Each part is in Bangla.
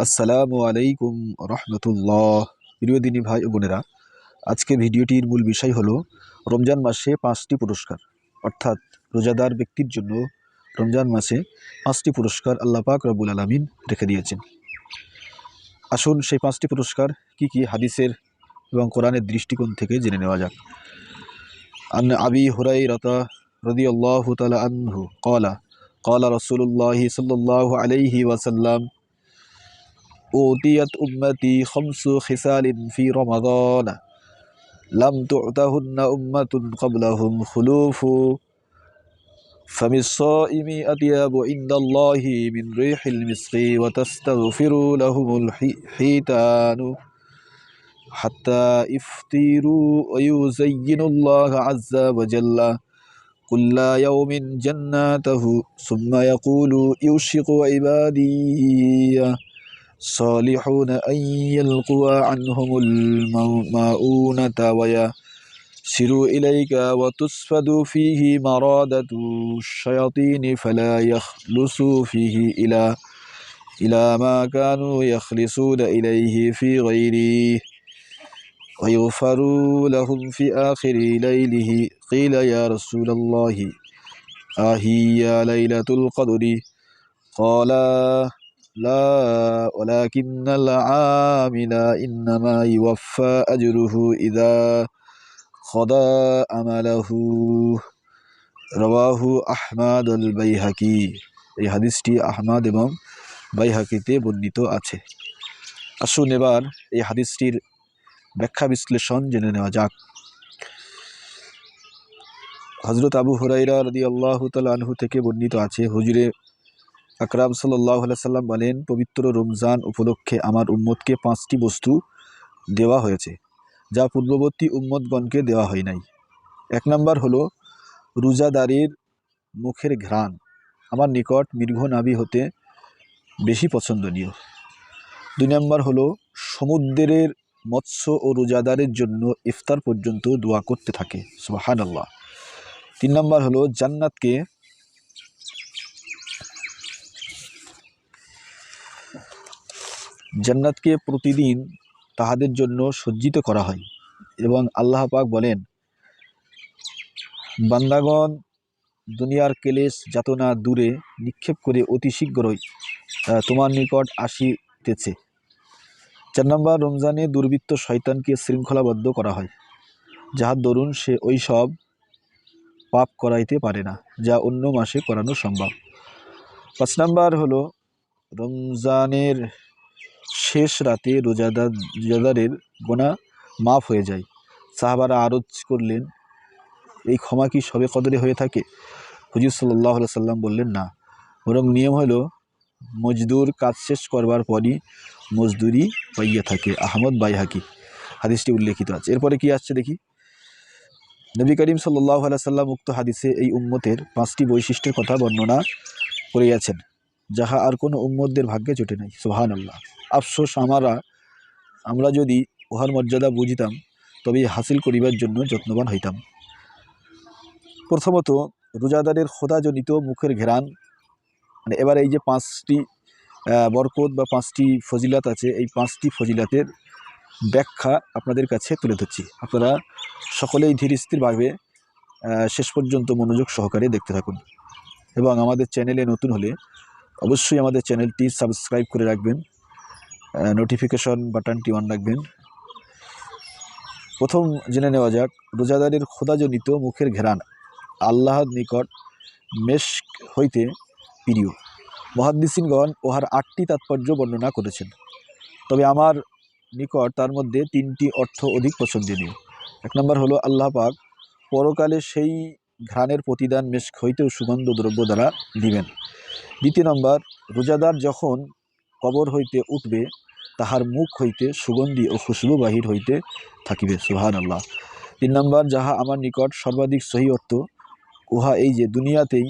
আসসালামু আলাইকুম রহমতুল্লাহ। প্রিয় দিনী ভাই ও বোনেরা, আজকে ভিডিওটির মূল বিষয় হলো রমজান মাসে পাঁচটি পুরস্কার। অর্থাৎ রোজাদার ব্যক্তির জন্য রমজান মাসে পাঁচটি পুরস্কার আল্লাহ পাক রব্বুল আলমিন রেখে দিয়েছেন। আসুন সেই পাঁচটি পুরস্কার কি কি হাদিসের এবং কোরআনের দৃষ্টিকোণ থেকে জেনে নেওয়া যাক। আন আবি হুরাই রতা রদি আল্লাহ তালা আনহু কলা কলা রসুল্লাহ সাল্লাহ আলাইহি ওয়াসাল্লাম أوتيت أمتي خمس خصال في رمضان. لم تعتهن أمة قبلهم خلوف. فم الصائم عند الله من ريح المسك وتستغفر لهم الحيتان. حتى يفطروا ويزين الله عز وجل كل يوم جناته. ثم يقول يوشك عبادي صالحون أن يلقوا عنهم الماؤونة ويسروا إليك وتسفد فيه مرادة الشياطين فلا يخلصوا فيه إلى إلى ما كانوا يخلصون إليه في غيره ويغفر لهم في آخر ليله. قيل يا رسول الله آهي ليلة القدر؟ قال لا ولكن العامل إنما يوفى أجره إذا خضى أمله রবাহু আহমাদ আল বাইহাকি এই হাদিসটি আহমাদ এবং বাইহাকিতে বর্ণিত আছে আসুন এবার এই হাদিসটির ব্যাখ্যা বিশ্লেষণ জেনে নেওয়া যাক হজরত আবু হুরাইরা রদি আল্লাহ তাল আনহু থেকে বর্ণিত আছে হুজুরে আকরাম সাল্লাহ সাল্লাম বলেন, পবিত্র রমজান উপলক্ষে আমার উম্মতকে পাঁচটি বস্তু দেওয়া হয়েছে, যা পূর্ববর্তী উম্মতগণকে দেওয়া হয় নাই। এক নম্বর হলো রোজাদারের মুখের ঘ্রাণ। আমার নিকট মৃঘ নাভি হতে বেশি পছন্দনীয়। দুই নম্বর হলো সমুদ্রের মৎস্য ও রোজাদারের জন্য ইফতার পর্যন্ত দোয়া করতে থাকে। সুবাহান আল্লাহ তিন নম্বর হলো জান্নাতকে জান্নাতকে প্রতিদিন তাহাদের জন্য সজ্জিত করা হয় এবং আল্লাহ পাক বলেন, বান্দাগণ দুনিয়ার কেলেস যাতনা দূরে নিক্ষেপ করে অতি শীঘ্রই তোমার নিকট আসিতেছে। চার নম্বর, রমজানে দুর্বৃত্ত শয়তানকে শৃঙ্খলাবদ্ধ করা হয়, যাহার দরুন সে ওই সব পাপ করাইতে পারে না, যা অন্য মাসে করানো সম্ভব। পাঁচ নাম্বার হলো, রমজানের শেষ রাতে রোজাদার, রোজাদারের গোনা মাফ হয়ে যায়। সাহাবারা আরজ করলেন, এই ক্ষমা কি সবে কদরে হয়ে থাকে? হুজুর সাল্লাহ সাল্লাম বললেন, না। বরং নিয়ম হলো, মজদুর কাজ শেষ করবার পরই মজদুরি পাইয়া থাকে। আহমদ বাইহাকি, হাদিসটি উল্লেখিত আছে। এরপরে কি আসছে দেখি? নবী করিম সাল্লাহ সাল্লাম উক্ত হাদিসে এই উম্মতের পাঁচটি বৈশিষ্ট্যের কথা বর্ণনা করিয়াছেন, যাহা আর কোনো উম্মতদের ভাগ্যে জোটে নাই। সোহান আল্লাহ আফসোস আমারা, আমরা যদি উহার মর্যাদা বুঝিতাম তবে হাসিল করিবার জন্য যত্নবান হইতাম। প্রথমত, রোজাদারের খোদাজনিত মুখের ঘেরান মানে এবার এই যে পাঁচটি বরকত বা পাঁচটি ফজিলাত আছে, এই পাঁচটি ফজিলাতের ব্যাখ্যা আপনাদের কাছে তুলে ধরছি। আপনারা সকলেই ধীর স্থিরভাবে শেষ পর্যন্ত মনোযোগ সহকারে দেখতে থাকুন। এবং আমাদের চ্যানেলে নতুন হলে অবশ্যই আমাদের চ্যানেলটি সাবস্ক্রাইব করে রাখবেন। নোটিফিকেশন বাটনটি অন রাখবেন। প্রথম জেনে নেওয়া যাক, রোজাদারের খোদাজনিত মুখের ঘেরান, আল্লাহর নিকট মেশক হইতে প্রিয় মহাদ্দিসিনগণ ওহার আটটি তাৎপর্য বর্ণনা করেছেন। তবে আমার নিকট তার মধ্যে তিনটি অর্থ অধিক পছন্দনীয়। এক নম্বর হলো, আল্লাহ পাক পরকালে সেই ঘ্রাণের প্রতিদান মেশক হইতেও সুগন্ধ দ্রব্য দ্বারা দিবেন। দ্বিতীয় নম্বর, রোজাদার যখন কবর হইতে উঠবে তাহার মুখ হইতে সুগন্ধি ও খুশবু বাহির হইতে থাকিবে সুহান আল্লাহ তিন নম্বর, যাহা আমার নিকট সর্বাধিক সহি অর্থ, উহা এই যে দুনিয়াতেই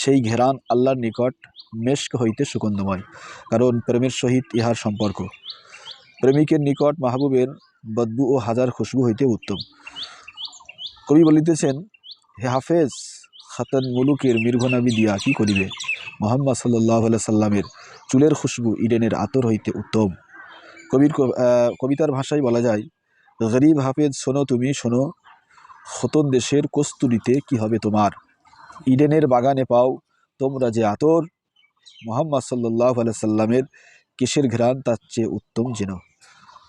সেই ঘেরান আল্লাহর নিকট মেশক হইতে সুগন্ধময়, কারণ প্রেমের সহিত ইহার সম্পর্ক। প্রেমিকের নিকট মাহবুবের বদবু ও হাজার খুশবু হইতে উত্তম। কবি বলিতেছেন, হে হাফেজ, খাতান মুলুকের মীরঘনাবি দিয়া কি করিবে? মোহাম্মদ সাল্লাহ সাল্লামের চুলের খুশবু ইডেনের আতর হইতে উত্তম। কবির কবিতার ভাষায় বলা যায়, গরিব হাফেজ, শোনো তুমি, শোনো। খতন দেশের কস্তুরিতে কি হবে তোমার? ইডেনের বাগানে পাও তোমরা যে আতর। মোহাম্মদ সাল্লাহ সাল্লামের কেশের ঘ্রাণ তার চেয়ে উত্তম যেন?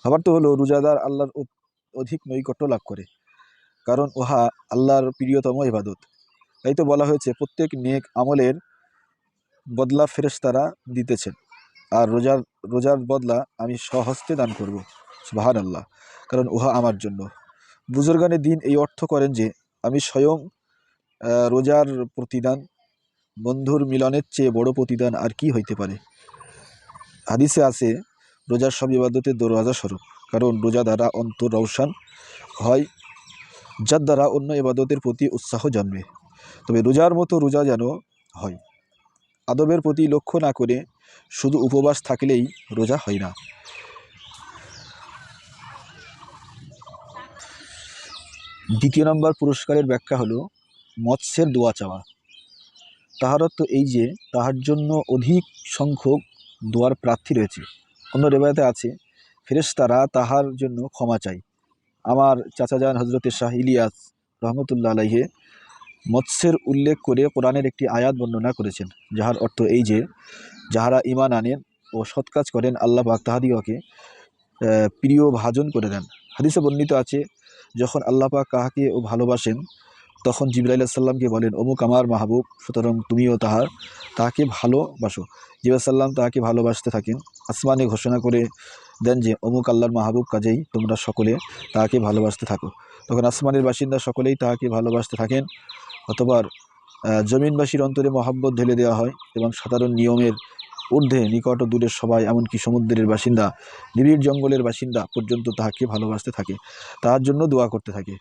আবার তো হলো, রোজাদার আল্লাহর অধিক নৈকট্য লাভ করে, কারণ উহা আল্লাহর প্রিয়তম ইবাদত। তাই তো বলা হয়েছে, প্রত্যেক নেক আমলের বদলা ফেরেশতারা দিতেছেন। আর রোজার রোজার বদলা আমি সহস্তে দান করব সুবাহান আল্লাহ কারণ উহা আমার জন্য। বুজুর্গানের দিন এই অর্থ করেন যে, আমি স্বয়ং রোজার প্রতিদান, বন্ধুর মিলনের চেয়ে বড় প্রতিদান আর কি হইতে পারে? হাদিসে আছে, রোজার সব ইবাদতের দরওয়াজা স্বরূপ, কারণ রোজা দ্বারা অন্তর রওশান হয় যার দ্বারা অন্য ইবাদতের প্রতি উৎসাহ জন্মে। তবে রোজার মতো রোজা যেন হয়। আদবের প্রতি লক্ষ্য না করে শুধু উপবাস থাকলেই রোজা হয় না। দ্বিতীয় নম্বর পুরস্কারের ব্যাখ্যা হলো, মৎস্যের দোয়া চাওয়া। তাহার অর্থ এই যে, তাহার জন্য অধিক সংখ্যক দোয়ার প্রার্থী রয়েছে। অন্য রেবায়তে আছে, ফেরেশতারা তাহার জন্য ক্ষমা চাই আমার চাচাজান হজরতের শাহ ইলিয়াস রহমতুল্লাহ আলাইহে মৎস্যের উল্লেখ করে কোরআনের একটি আয়াত বর্ণনা করেছেন, যাহার অর্থ এই যে, যাহারা ইমান আনেন ও সৎ কাজ করেন, আল্লাহ পাক তাহাদিওকে প্রিয় ভাজন করে দেন। হাদিসে বর্ণিত আছে, যখন আল্লাহ পাক কাহাকে ও ভালোবাসেন, তখন জিবরাইল সাল্লামকে বলেন, অমুক আমার মাহবুব, সুতরাং তুমিও তাহার, তাহাকে ভালোবাসো। জিবাহ সাল্লাম তাহাকে ভালোবাসতে থাকেন। আসমানে ঘোষণা করে দেন যে, অমুক আল্লাহর মাহবুব কাজেই তোমরা সকলে তাহাকে ভালোবাসতে থাকো। তখন আসমানের বাসিন্দা সকলেই তাহাকে ভালোবাসতে থাকেন। আহ, জমিনবাসীর অন্তরে মহাব্বত ঢেলে দেওয়া হয় এবং সাধারণ নিয়মের ঊর্ধ্বে নিকট ও দূরের সবাই এমনকি সমুদ্রের বাসিন্দা নিবিড় জঙ্গলের বাসিন্দা পর্যন্ত তাহাকে ভালোবাসতে থাকে তাহার জন্য দোয়া করতে থাকে।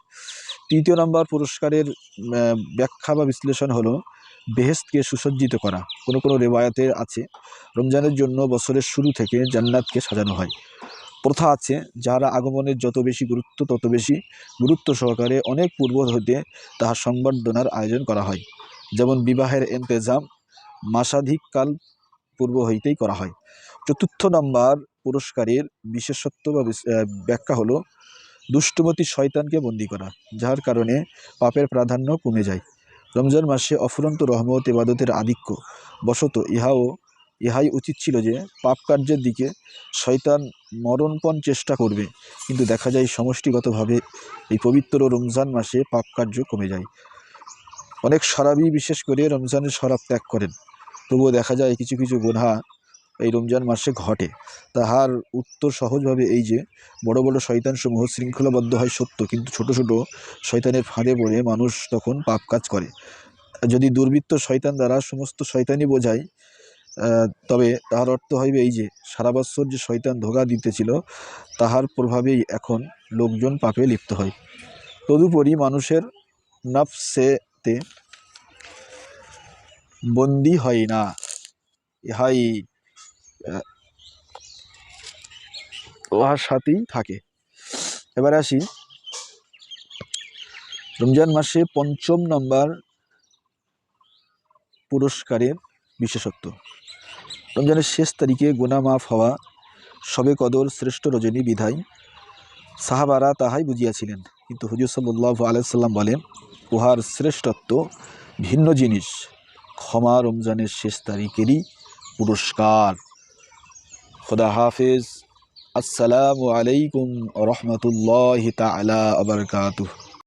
তৃতীয় নম্বর পুরস্কারের ব্যাখ্যা বা বিশ্লেষণ হলো বেহেস্তকে সুসজ্জিত করা। কোনো কোনো রেবায়াতে আছে। রমজানের জন্য বছরের শুরু থেকে জান্নাতকে সাজানো হয়। প্রথা আছে, যারা আগমনের যত বেশি গুরুত্ব, তত বেশি গুরুত্ব সহকারে অনেক পূর্ব হইতে তাহার সংবর্ধনার আয়োজন করা হয়। যেমন বিবাহের এন্তেজাম মাসাধিককাল পূর্ব হইতেই করা হয়। চতুর্থ নম্বর পুরস্কারের বিশেষত্ব বা ব্যাখ্যা হলো দুষ্টমতি শয়তানকে বন্দী করা, যার কারণে পাপের প্রাধান্য কমে যায়। রমজান মাসে অফুরন্ত রহমত, ইবাদতের আধিক্য বশত ইহাও ইহাই উচিত ছিল যে পাপ কার্যের দিকে শয়তান মরণপণ চেষ্টা করবে। কিন্তু দেখা যায় সমষ্টিগতভাবে এই পবিত্র রমজান মাসে পাপ কার্য কমে যায়। অনেক শরাবি বিশেষ করে রমজানের শরাব ত্যাগ করেন। তবুও দেখা যায় কিছু কিছু গুনহা এই রমজান মাসে ঘটে। তাহার উত্তর সহজভাবে এই যে, বড় বড় শয়তানসমূহ শৃঙ্খলাবদ্ধ হয় সত্য, কিন্তু ছোট ছোট শয়তানের ফাঁদে পড়ে মানুষ তখন পাপ কাজ করে। যদি দুর্বৃত্ত শয়তান দ্বারা সমস্ত শয়তানি বোঝায় তবে তাহার অর্থ হইবে এই যে, সারা বৎসর যে শয়তান ধোকা দিতেছিল, তাহার প্রভাবেই এখন লোকজন পাপে লিপ্ত হয়। তদুপরি মানুষের নফসেতে বন্দি হয় না। ইহাই উহার সাথেই থাকে। এবার আসি। রমজান মাসে পঞ্চম নম্বর পুরস্কারের বিশেষত্ব। রমজানের শেষ তারিখে গুনা মাফ হওয়া সবে কদর শ্রেষ্ঠ রজনী বিধায় সাহাবারা তাহাই বুঝিয়াছিলেন। কিন্তু হুজুর সাল্লাহ আলাইসাল্লাম বলেন, উহার শ্রেষ্ঠত্ব ভিন্ন জিনিস। ক্ষমা রমজানের শেষ তারিখেরই পুরস্কার। খোদা হাফেজ। আসসালামু আলাইকুম রহমতুল্লাহ তালা আবরকাতুহ